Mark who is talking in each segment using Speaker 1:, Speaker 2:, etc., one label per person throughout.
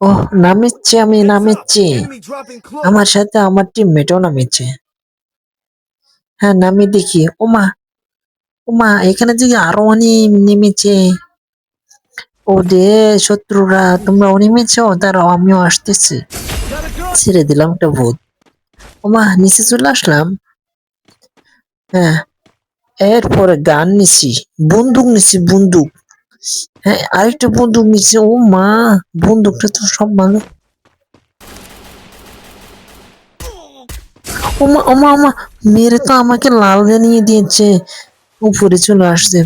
Speaker 1: ওহ নামিচ্ছে আমি নামিচ্ছি. আমার সাথে আমার টিমমেটও নামিচ্ছে। হ্যাঁ নামি দেখি। ওমা ওমা এখানে যে আরও অনেক নেমেছে। ও রে শত্রুরা তোমরা নেমেছো? দাঁড়াও আমিও আসতেছি। ছেড়ে দিলাম একটা ভূত। ওমা নিচে চলে আসলাম। হ্যাঁ এরপরে গান নিছি। বন্দুক নিছি বন্দুক। হ্যাঁ আরেকটা বন্দুক নিছি ও মা বন্দুকটা তো সব ভালো। মেরে তো আমাকে লাল জানিয়ে দিয়েছে। উপরে চলে আসছে।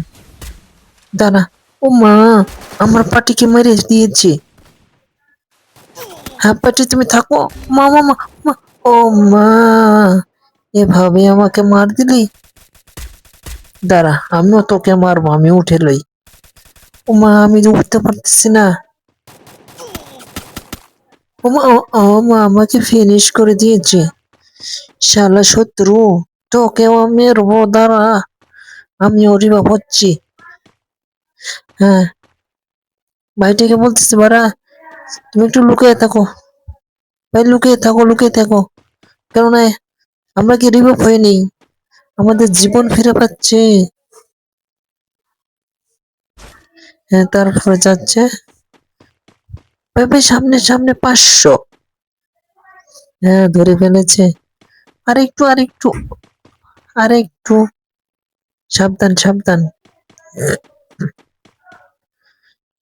Speaker 1: দাঁড়া ও মা আমার পাটিকে মেরে দিয়েছে। হ্যাঁ পাটি তুমি থাকো। মা মা মা, ও মা এভাবে আমাকে মার দিলি? দাঁড়া আমিও তোকে মারবো আমি উঠে লই। ও মা আমি উঠতে পারতেছি না ও মা ও- ও মা আমাকে ফিনিশ করে দিয়েছে শালা শত্রু তোকেও মেরবো দাঁড়া আমি অরিবাব হচ্ছি হ্যাঁ ভাইটাকে বলতেছি বারা তুমি একটু লুকিয়ে থাকো ভাই লুকিয়ে থাকো লুকিয়ে থাকো কেননা আমরা কি রিভাইভ হয়ে নেই আমাদের জীবন ফিরে পাচ্ছে হ্যাঁ তারপরে যাচ্ছে। সামনে সামনে পাঁচশো। হ্যাঁ ধরে ফেলেছে। আরেকটু আর একটু সাবধান সাবধান।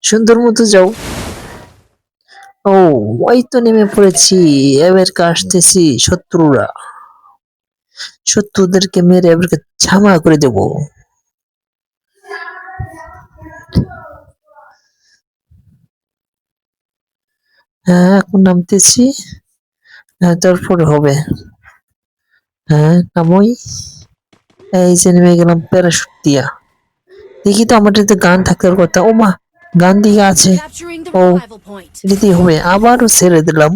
Speaker 1: সুন্দর মতো যাও। ও, ওই তো নেমে পড়েছি। এবার আসতেছি শত্রুরা। শত্রুদেরকে মেরে এবারকে ছামা করে দেব। হ্যাঁ এখন নামতেছি। হ্যাঁ তারপরে হবে। হ্যাঁ নামই। এই যে নেমে গেলাম প্যারাশুট দিয়া দেখি তো আমার তো গান থাকার কথা। ও মা গান দিয়ে আছে।
Speaker 2: point.
Speaker 1: দিতে হবে। আবারও ছেড়ে দিলাম।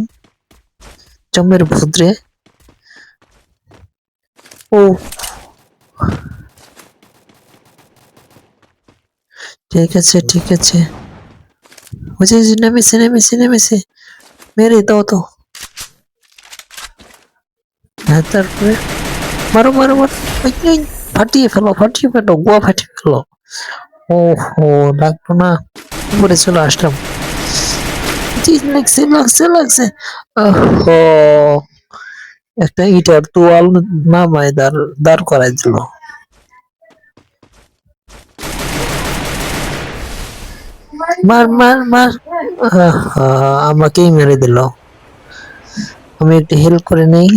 Speaker 1: জমের ভুদ্রে। ও। ঠিক আছে ঠিক আছে। বুঝে নেমেছে নেমেছে নেমেছে। মেরে দাও তো হ্যাঁ তারপরে মারো মারো মারো ফাটিয়ে ফেলো ফাটিয়ে ফেলো গোয়া ফাটিয়ে ফেলো ও হো লাগতো না উপরে চলে আসলাম লাগছে লাগছে লাগছে একটা ইটার তোয়াল নামায় দাঁড় দাঁড় করাই দিল মার মার মার। আমাকেই মেরে দিল। আমি একটু হেল্প করে নেই।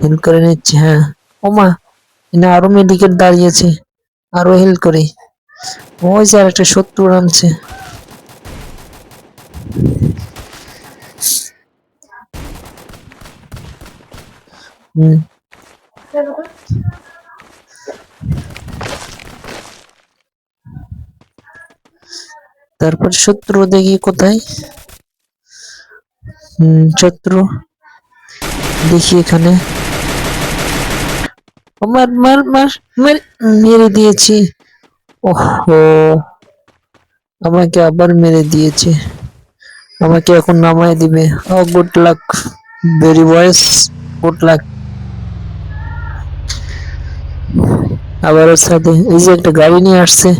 Speaker 1: হেল্প করে নিচ্ছি হ্যাঁ। ওমা এখানে আরও মেডিকেল দাঁড়িয়েছে। আরও হেল্প করি। ওই যে একটা শত্রু নামছে। হুম। তারপর শত্রু দেখি কোথায়? শত্রু দেখি এখানে। মেরে দিয়েছি। ওহো, আমাকে আবার মেরে দিয়েছে। আমাকে এখন নামায় দিবে। ও good luck very boys good luck আবার ওর সাথে, এই যে একটা গাড়ি নিয়ে আসছে।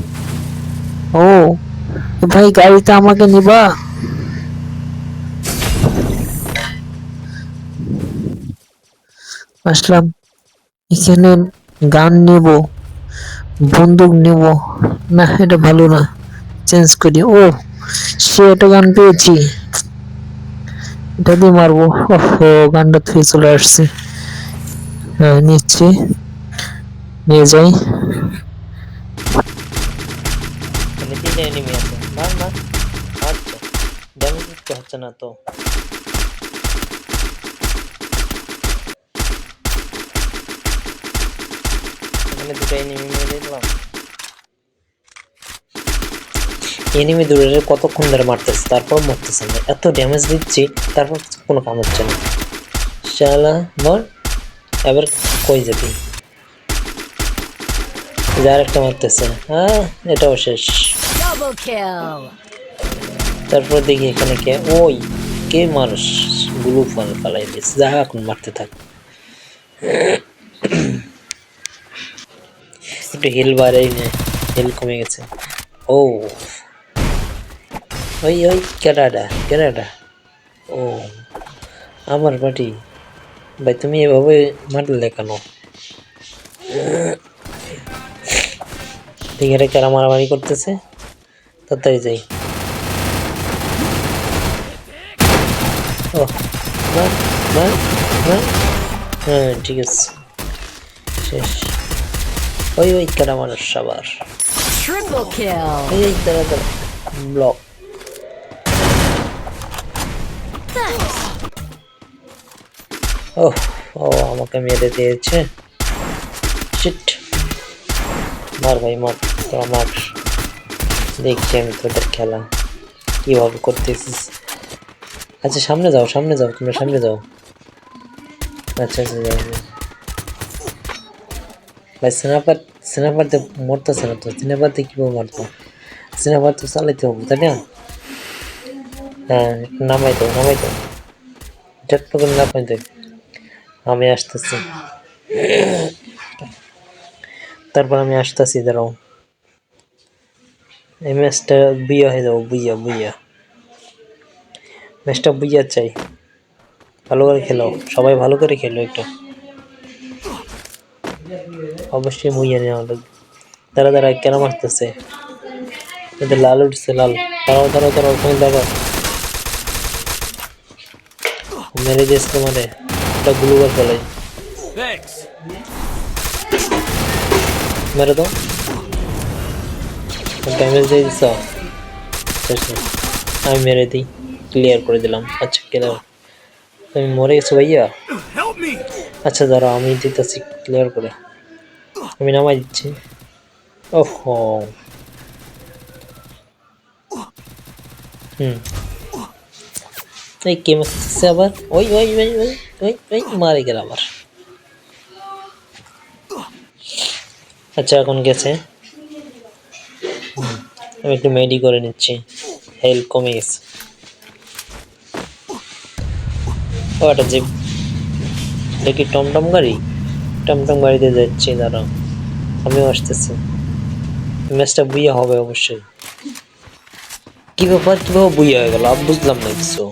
Speaker 1: ও ভাই গাড়িতে আমাকে নিবা? আসলাম। এখানে গান নেব, বন্দুক নেব। না, এটা ভালো না। চেঞ্জ করি। ও, সে একটা গান পেয়েছি। এটা দিয়ে মারবো। ওহো, গানটা থেকে চলে আসছে। হ্যাঁ নিচ্ছি। নিয়ে যাই।
Speaker 3: আছে। দিতে হচ্ছে না তো। এনিমি দূরে কতক্ষণ ধরে মারতেছে, তারপর মরতেছে না। এত ড্যামেজ দিচ্ছি, তারপর কোনো কাম হচ্ছে না। শালা, মর। এবার কই যাবি? যার একটা মারতেছে। হ্যাঁ এটাও শেষ। তারপর দেখি এখানে কে, ওই, কে মানুষ গুলু ফল ফালাই দিয়েছে? যা এখন মারতে থাক। একটু হিল বাড়াই নে হিল কমে গেছে। ও, ওই ওই কেডাডা কেডাডা ও, আমার বাটি ভাই, তুমি এভাবে মারলে কেন? এটা কেরা মারামারি করতেছে। তাড়াতাড়ি যাই। ও মার মার মার হ্যাঁ ঠিক আছে। শেষ। ওই ওই কেরা মানুষ আবার।
Speaker 4: Triple kill.
Speaker 3: এই এই দাঁড়া দাঁড়া। ব্লক। ও ও আমাকে মেরে দিয়েছে। শিট মার ভাই মার। তোরা মার। দেখছি আমি তোদের খেলা। কীভাবে করতেছিস? আচ্ছা সামনে যাও সামনে যাও, তোমরা সামনে যাও। আচ্ছা আচ্ছা যাও। ভাই স্নাইপার স্নাইপার তো মরতেছে না তো? স্নাইপার দিয়ে কীভাবে মারতো? স্নাইপার তো চালাইতে হবে, তাই না? হ্যাঁ নামাই দাও নামাই দাও। ঝট্ট করে নামাই দেয় আমি আসতেছি। তারপর আমি আসতেছি, দাঁড়াও। এই ম্যাচটা বুইয়া হয়ে যাব বুইয়া বুইয়া ম্যাচটা বুইয়া চাই ভালো করে খেলো সবাই ভালো করে খেলো একটু অবশ্যই মুইয়া নেওয়া লাগবে দাঁড়া দাঁড়া কেন মারতেছে এদের লাল উঠছে লাল দাঁড়াও দাঁড়াও দাঁড়াও ওখানে দাঁড়াও মেরে দিয়েছে তোমাদের একটা গ্লুবার ফেলাই মেরে দাও ড্যামেজ দিয়ে দিছ? আমি মেরে দিই। ক্লিয়ার করে দিলাম। আচ্ছা ক্লিয়ার তুমি মরে গেছো ভাইয়া? আচ্ছা দাঁড়াও আমি দিতেছি ক্লিয়ার করে। আমি নামাই দিচ্ছি। ওহো। হুম। এই কে মারতেছে আবার? ওই ওই ওই ওই ওই ওই মারে গেল আবার। আচ্ছা এখন গেছে। আমি একটু মেডি করে নিচ্ছি। হেলথ কমে গেছে। ও একটা জিপ দেখি টমটম গাড়ি? টমটম গাড়িতে যাচ্ছি দাঁড়া আমিও আসতেছি। ম্যাচটা বুইয়া হবে অবশ্যই। কীভাবে কীভাবে বুইয়া হয়ে গেল? বুঝলাম না কিছু।